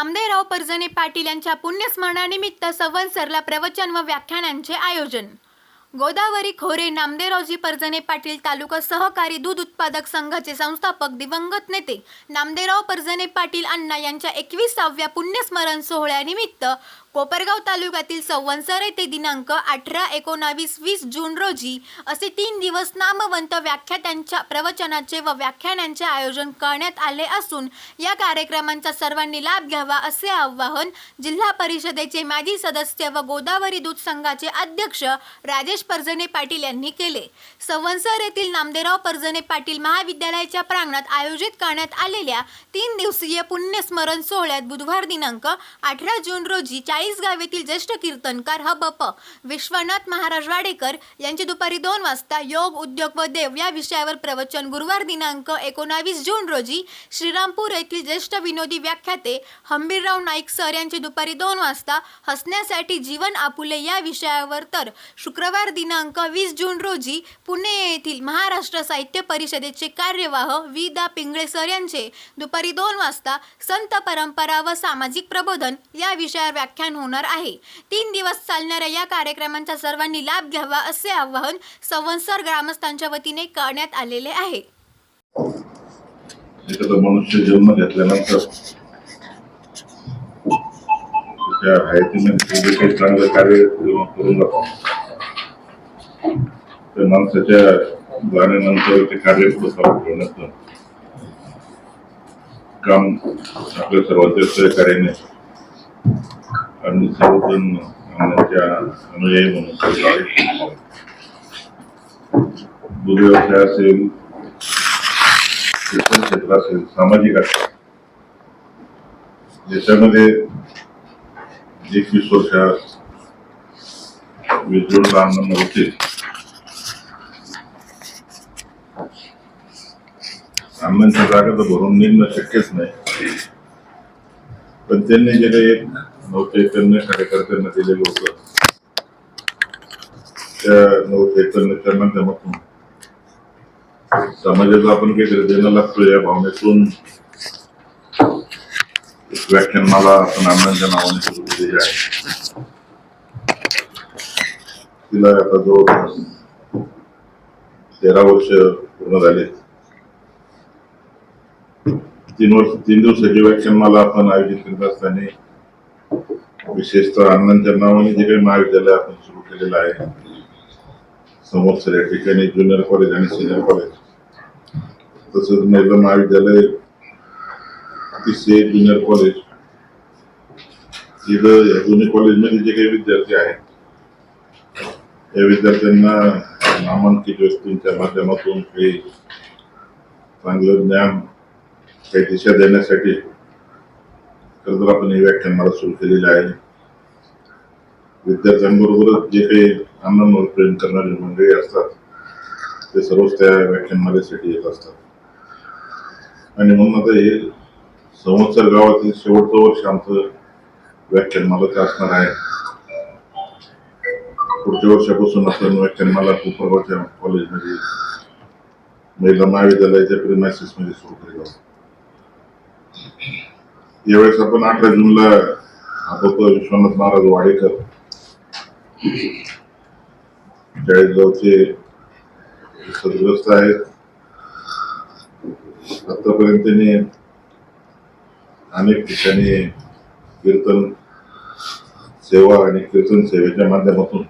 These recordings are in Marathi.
नामदेवराव पर्जने पाटील यांच्या पुण्यस्मरणानिमित्त संवत्सरला प्रवचन व व्याख्यानांचे आयोजन. गोदावरी खोरे नामदेवरावजी पर्जने पाटील तालुका सहकारी दूध उत्पादक संघाचे संस्थापक दिवंगत नेते नामदेवराव पर्जने पाटील अण्णा यांच्या एकविसाव्या पुण्यस्मरण सोहळ्यानिमित्त कोपरगाव तालुक्यातील संवत्सर येथे दिनांक अठरा एकोणावीस वीस जून रोजी असे तीन दिवस नामवंत व्याख्यात्यांच्या प्रवचनाचे व व्याख्यानांचे आयोजन करण्यात आले असून या कार्यक्रमांचा सर्वांनी लाभ घ्यावा असे आवाहन जिल्हा परिषदेचे माजी सदस्य व गोदावरी दूध संघाचे अध्यक्ष राजेश परजणे पाटील यांनी केले. संवत्सर येथील नामदेवराव परजणे पाटील महाविद्यालयाच्या प्रांगणात आयोजित करण्यात आलेल्या तीन दिवसीय पुण्यस्मरण सोहळ्यात बुधवार दिनांक अठरा जून रोजी चार चाळीसगावेतील ज्येष्ठ कीर्तनकार हबप विश्वनाथ महाराज वाडेकर यांचे दुपारी दोन वाजता योग उद्योग व देव या विषयावर प्रवचन गुरुवार दिनांक एकोणावीस जून रोजी श्रीरामपूर येथील ज्येष्ठ विनोदी व्याख्याते हंबीरराव नाईक सर यांचे दुपारी दोन वाजता हसण्यासाठी जीवन आपुले या विषयावर तर शुक्रवार दिनांक वीस जून रोजी पुणे येथील महाराष्ट्र साहित्य परिषदेचे कार्यवाह वि. दा. पिंगळे सर यांचे दुपारी दोन वाजता संत परंपरा व सामाजिक प्रबोधन या विषयावर व्याख्यान होणार आहे. तीन दिवस चालणाऱ्या या कार्यक्रमांचा सर्वांनी लाभ घ्यावा असे आवाहन संवत्सर ग्रामस्थांच्या वतीने करण्यात आलेले आहे. एखादा मनुष्य जन्म घेतल्यानंतर हयातीमध्ये जे काही चांगलं कार्य करून जातो त्या माणसाच्या जाण्यानंतर ते कार्य पुढे चालू ठेवण्याचं काम आपल्या सर्वांच्या सहकार्याने आणि सर्वजण आमच्या अनुयायी म्हणून दुर्व्यवसाय असेल शिक्षण क्षेत्र असेल सामाजिक असेल याच्यामध्ये एकवीस वर्षात विजृंभ आनंद होते. अण्णांच्या जागा तर भरून निघणं शक्यच नाही. पण त्यांनी जे काही एक नवचैतन्य कार्यकर्त्यांना दिलेलं होतं. त्या नवचैतन्याच्या माध्यमातून समाजाला आपण काहीतरी देणं लागतो या भावनेतून. एक व्याख्यानमाला आपण अण्णांच्या नावाने सुरू केलेली आहे. तिला आता जवळपास तेरा वर्ष पूर्ण झाले. तीन वर्ष तीन दिवसाची व्याख्यानमाला आपण आयोजित करत असताना विशेषतः अण्णांच्या नावाने जे काही महाविद्यालय आपण सुरू केलेलं आहे समोर या ठिकाणी ज्युनियर कॉलेज आणि सिनियर कॉलेज तसंच महिला महाविद्यालय अतिशय ज्युनियर कॉलेज इथं या दोन्ही कॉलेजमध्ये जे काही विद्यार्थी आहेत या विद्यार्थ्यांना नामांकित व्यक्तींच्या माध्यमातून काही चांगलं ज्ञान काही दिशा देण्यासाठी तर आपण हे व्याख्यान मला सुरू केलेले आहे. विद्यार्थ्यांबरोबरच जे काही अन्नांवर प्रेम करणारी मंडळी असतात ते सर्वच त्या व्याख्यानमालेसाठी येत असतात. आणि म्हणून आता हे संवत्सर गावातील शेवटचं वर्ष आमचं व्याख्यानमाला असणार आहे. पुढच्या वर्षापासून आपण व्याख्यानमाला कुपरगावच्या कॉलेजमध्ये महिला महाविद्यालयाच्या प्रिमायसिसमध्ये सुरू केलं आहोत यावेळेस आपण अठरा जूनला आपण विश्वनाथ महाराज वाडेकर चाळीसगावचे सदग्रस्त आहेत. आतापर्यंत त्यांनी अनेक ठिकाणी कीर्तन सेवा आणि कीर्तन सेवेच्या माध्यमातून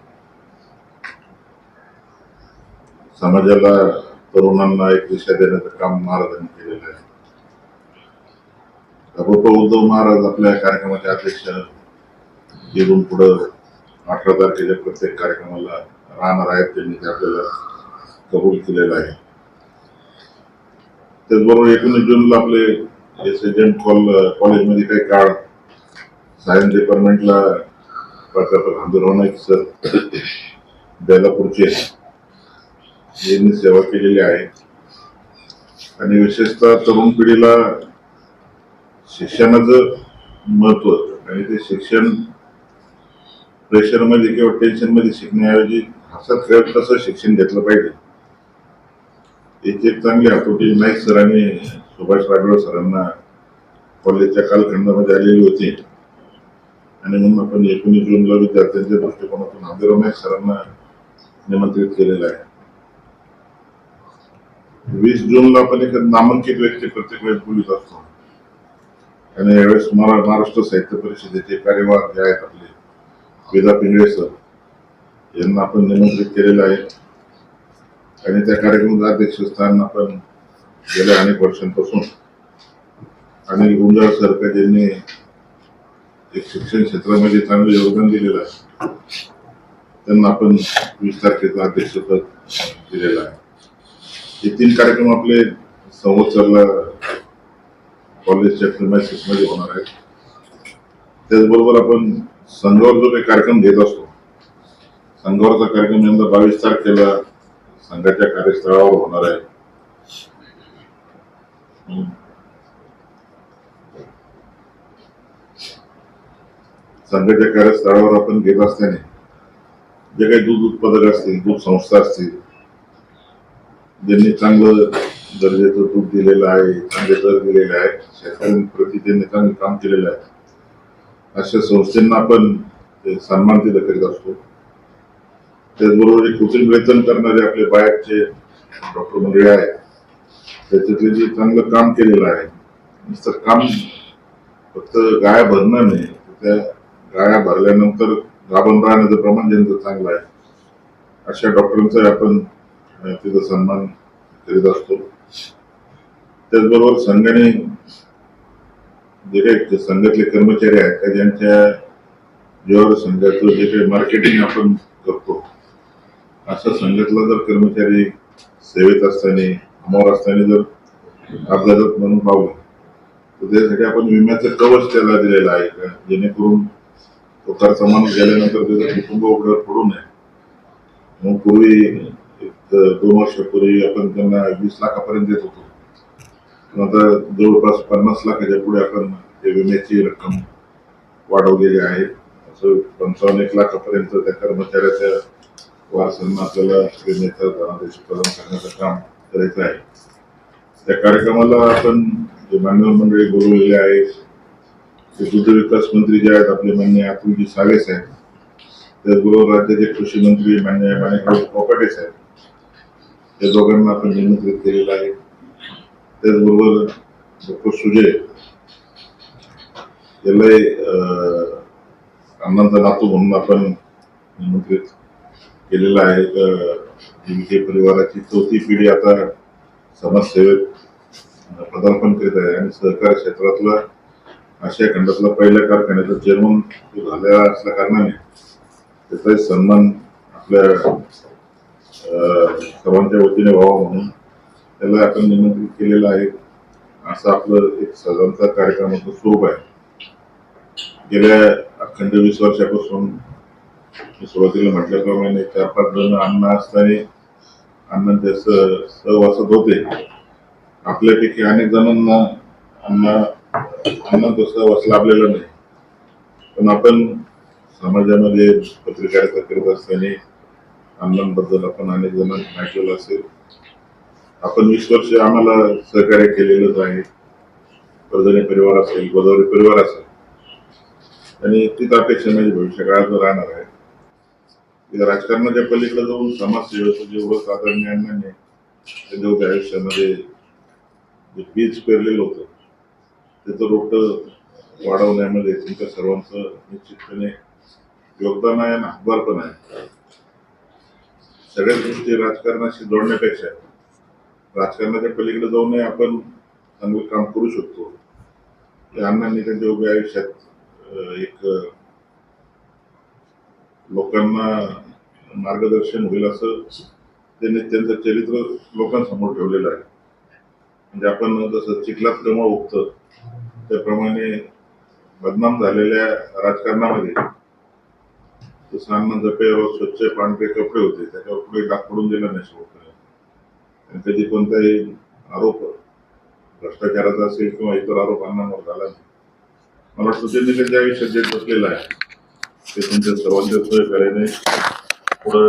समाजाला तरुणांना एक दिशा देण्याचं काम महाराजांनी केलेलं आहे. अभूप उद्धव महाराज आपल्या कार्यक्रमाचे अध्यक्ष येऊन पुढं अठरा तारखेच्या प्रत्येक कार्यक्रमाला राहणार आहेत. त्यांनी ते आपल्याला कबूल केलेलं आहे. त्याचबरोबर एकोणीस जूनला आपले एस एच एम कॉल कॉलेजमध्ये काही काळ सायन्स डिपार्टमेंटला प्राध्यापक हंबीरराव सर बेलापूरचे यांनी सेवा केलेली आहे. आणि विशेषतः तरुण पिढीला शिक्षणाचं महत्त्व आणि ते शिक्षण प्रेशरमध्ये किंवा टेन्शनमध्ये शिकण्याऐवजी हसत खेळत तसं शिक्षण घेतलं पाहिजे. याची एक चांगली हातोटी नाईक सरांनी सुभाष राठोड सरांना कॉलेजच्या कालखंडामध्ये आलेली होती. आणि म्हणून आपण एकोणीस जूनला विद्यार्थ्यांच्या दृष्टिकोनातून नामदेव नाईक सरांना निमंत्रित केलेलं आहे. वीस जूनला आपण एक नामांकित व्यक्ती प्रत्येक वेळेस बोलत असतो. आणि यावेळेस महा- महाराष्ट्र साहित्य परिषदेचे कार्यवाह जे आहेत आपले वेदा पिंगळे सर यांना आपण निमंत्रित केलेलं आहे. आणि त्या कार्यक्रमाचं अध्यक्षस्थान आपण गेल्या अनेक वर्षांपासून. आणि गुंजाळ सरकार यांनी एक शिक्षण क्षेत्रामध्ये चांगलं योगदान दिलेलं आहे त्यांना आपण वीस तारखेचं अध्यक्षपद दिलेलं आहे. हे तीन कार्यक्रम आपले संवत्सरला कॉलेजच्या प्रिमायसिसमध्ये होणार आहेत. त्याचबरोबर आपण संघावर जो काही कार्यक्रम घेत असतो संघावरचा कार्यक्रम यंदा बावीस तारखेला संघाच्या कार्यस्थळावर होणार आहे. संघाच्या कार्यस्थळावर आपण घेत असल्याने जे काही दूध उत्पादक असतील दूध संस्था असतील ज्यांनी चांगलं दर्जाचं दूध दिलेलं आहे चांगले दर दिलेले आहेत शेतकऱ्यांप्रती त्यांनी चांगलं काम केलेलं आहे. अशा संस्थांना आपण ते सन्मान तिथं करीत असतो. त्याचबरोबर जे कृत्रिम वेतन करणारे आपले बाहेरचे डॉक्टर मंडळी आहेत. त्याच्यातले जे चांगलं काम केलेलं आहे नुसतं काम फक्त गाया भरणं नाही त्या गाया भरल्यानंतर गाभण राहण्याचं प्रमाण ज्यांचं चांगलं आहे अशा डॉक्टरांचं आपण तिचा सन्मान करीत असतो. त्याचबरोबर संघाने जे काही संघातले कर्मचारी आहेत का ज्यांच्या जेव्हा संघाचं जे काही मार्केटिंग आपण करतो अशा संघातला जर कर्मचारी सेवेत असताना अमोर असताना जर अपघातात म्हणून पावलं तर त्यासाठी आपण विम्याचं कवच त्याला दिलेलं आहे का जेणेकरून तो खर्च माणूस गेल्यानंतर त्याचं कुटुंब उघड पडू नये. मग पूर्वी दोन वर्षापूर्वी आपण त्यांना वीस लाखापर्यंत देत होतो. पण आता जवळपास पन्नास लाखाच्या पुढे आपण विम्याची रक्कम वाढवलेली आहे. असं पंचावन्न एक लाखापर्यंत त्या कर्मचाऱ्याच्या वारसांना आपल्याला विम्याचा धनादेश प्रदान करण्याचं काम करायचं आहे. त्या कार्यक्रमाला आपण जे मान्यवर मंडळी बोलवलेले आहे ते दुग्धविकास मंत्री जे आहेत आपले मान्य अतुलजी सावे साहेब त्याचबरोबर राज्याचे कृषी मंत्री मान्य माणिकराव कोकाटे साहेब या दोघांना आपण निमंत्रित केलेलं आहे. त्याचबरोबर डॉक्टर सुजय यालाही अण्णांचा नातू म्हणून आपण निमंत्रित केलेला आहे. तर जीविके परिवाराची चौथी पिढी आता समाजसेवेत पदार्पण करीत आहे आणि सहकार क्षेत्रातला आशिया खंडातला पहिल्या कारखान्याचा चेअरमन तो झालेला असल्या कारणाने त्याचाही सन्मान आपल्या सर्वांच्या वतीने व्हावा म्हणून त्याला आपण निमंत्रित केलेलं आहे. असं आपलं एक साधारणतः कार्यक्रमाचं स्वरूप आहे. गेल्या अखंड वीस वर्षापासून सुरुवातीला म्हटल्याप्रमाणे चार पाच जण अन्न असताना अन्न स- सहवासात होते. आपल्यापैकी अनेक जणांना अण्णा तो सहवास लाभलेला नाही. पण आपण समाजामध्ये पत्रकारिता करत असताना अण्णांबद्दल आपण अनेक जणांना ऐकलेलं असेल. आपण वीस वर्ष आम्हाला सहकार्य केलेलंच आहे. कर्जने परिवार असेल गोदावरी परिवार असेल. आणि तीच अपेक्षा माझी भविष्यकाळात राहणार आहे. या राजकारणाच्या पलीकडे जाऊन समाजसेवेचं जेवढं प्राधान्य अण्णांनी त्यांच्या उभ्या आयुष्यामध्ये जे बीज पेरलेलं होतं त्याचं रोपट वाढवण्यामध्ये तुमच्या सर्वांचं निश्चितपणे योगदान आहे आणि हातभार पण आहे. सगळ्या गोष्टी राजकारणाशी जोडण्यापेक्षा राजकारणाच्या पलीकडे जाऊनही आपण चांगलं काम करू शकतो. हे अण्णांनी त्यांच्या उभ्या आयुष्यात एक लोकांना मार्गदर्शन होईल असं त्यांनी त्यांचं चरित्र लोकांसमोर ठेवलेलं आहे. म्हणजे आपण जसं चिखलात कमळ उगतं त्याप्रमाणे बदनाम झालेल्या राजकारणामध्ये जसं झपेवर जपेवर स्वच्छ पांढरे कपडे होते. त्याच्यावर पुढे डाग पडून दिला नाही शेवटपर्यंत आणि कधी कोणताही आरोप भ्रष्टाचाराचा असेल किंवा इतर आरोप अण्णांवर झाला नाही. मला वाटतं त्यांनी त्यांच्या आयुष्यात जे बसलेलं आहे ते तुमच्या सर्वांच्या सहकार्याने पुढं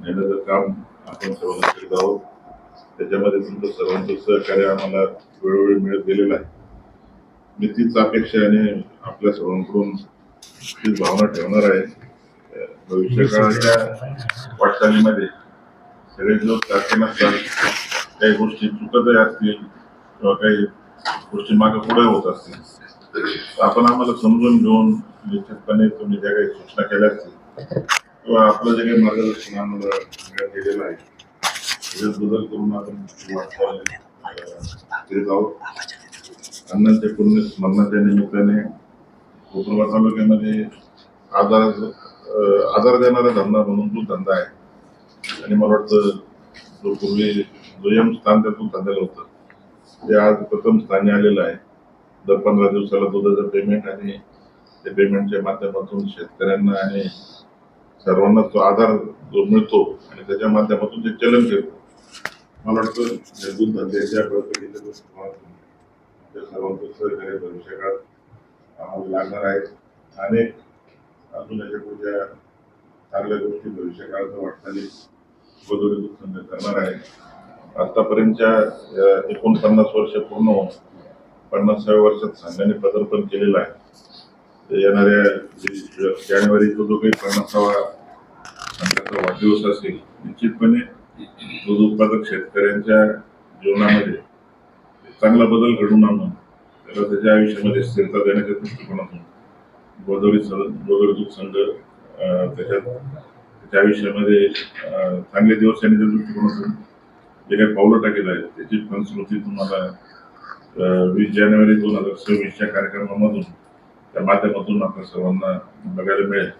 नेण्याचं काम आपण सर्वांना करीत आहोत त्याच्यामध्ये तुमचं सर्वांचं सहकार्य आम्हाला वेळोवेळी मिळत गेलेलं आहे. मी तीच अपेक्षा आणि आपल्या सर्वांकडून भावना ठेवणार आहे. अं, भविष्यकाळाच्या वाटचालीमध्ये सगळे लोक सारखे नसतात. काही गोष्टी चुकतही असतील किंवा काही गोष्टी मागे पुढे होत असतील. आपण आम्हाला समजून घेऊन निश्चितपणे तुम्ही ज्या काही सूचना केल्या असतील किंवा आपलं जे काही मार्गदर्शन आम्हाला दिलेलं आहे त्याच्यात बदल करून आपण वाटचाल करीत आहोत. अण्णांच्या पुण्य स्मरणाच्या निमित्ताने कोपरगाव तालुक्यामध्ये आधार आधार देणारा धंदा म्हणून तो धंदा आहे. आणि मला वाटतं जो पूर्वी दुय्यम स्थान त्यातून धंद्याला होतं ते आज प्रथम स्थानी आलेलं आहे. दर पंधरा दिवसाला दुधाचं पेमेंट आणि त्या पेमेंटच्या माध्यमातून शेतकऱ्यांना आणि सर्वांना तो आधार जो मिळतो आणि त्याच्या माध्यमातून ते चलन फिरतं मला वाटतं या दूध धंद्याच्या त्या सर्वांचं सहकार्य भविष्यकाळात आम्हाला लागणार आहेत. अनेक अजून याच्या पुढच्या चांगल्या गोष्टी भविष्यकाळात वाटचाली बदल संघ करणार आहे आतापर्यंतच्या एकोणपन्नास वर्ष पूर्ण होऊन पन्नासाव्या वर्षात संघाने पदार्पण केलेलं आहे. येणाऱ्या जानेवारीचा जो काही पन्नासावा संघाचा वाढदिवस असेल निश्चितपणे दूध उत्पादक शेतकऱ्यांच्या जीवनामध्ये चांगला बदल घडून आणून त्याला त्याच्या आयुष्यामध्ये स्थिरता देण्याच्या दृष्टिकोनातून गोदावरी स- गोदावरी दूध संघ त्याच्यात त्याच्या आयुष्यामध्ये चांगले दिवस येण्याच्या दृष्टिकोनातून जे काही पावलं टाकेल आहेत त्याची फलश्रुती तुम्हाला वीस जानेवारी दोन हजार सव्वीसच्या कार्यक्रमामधून त्या माध्यमातून आपल्या सर्वांना बघायला मिळेल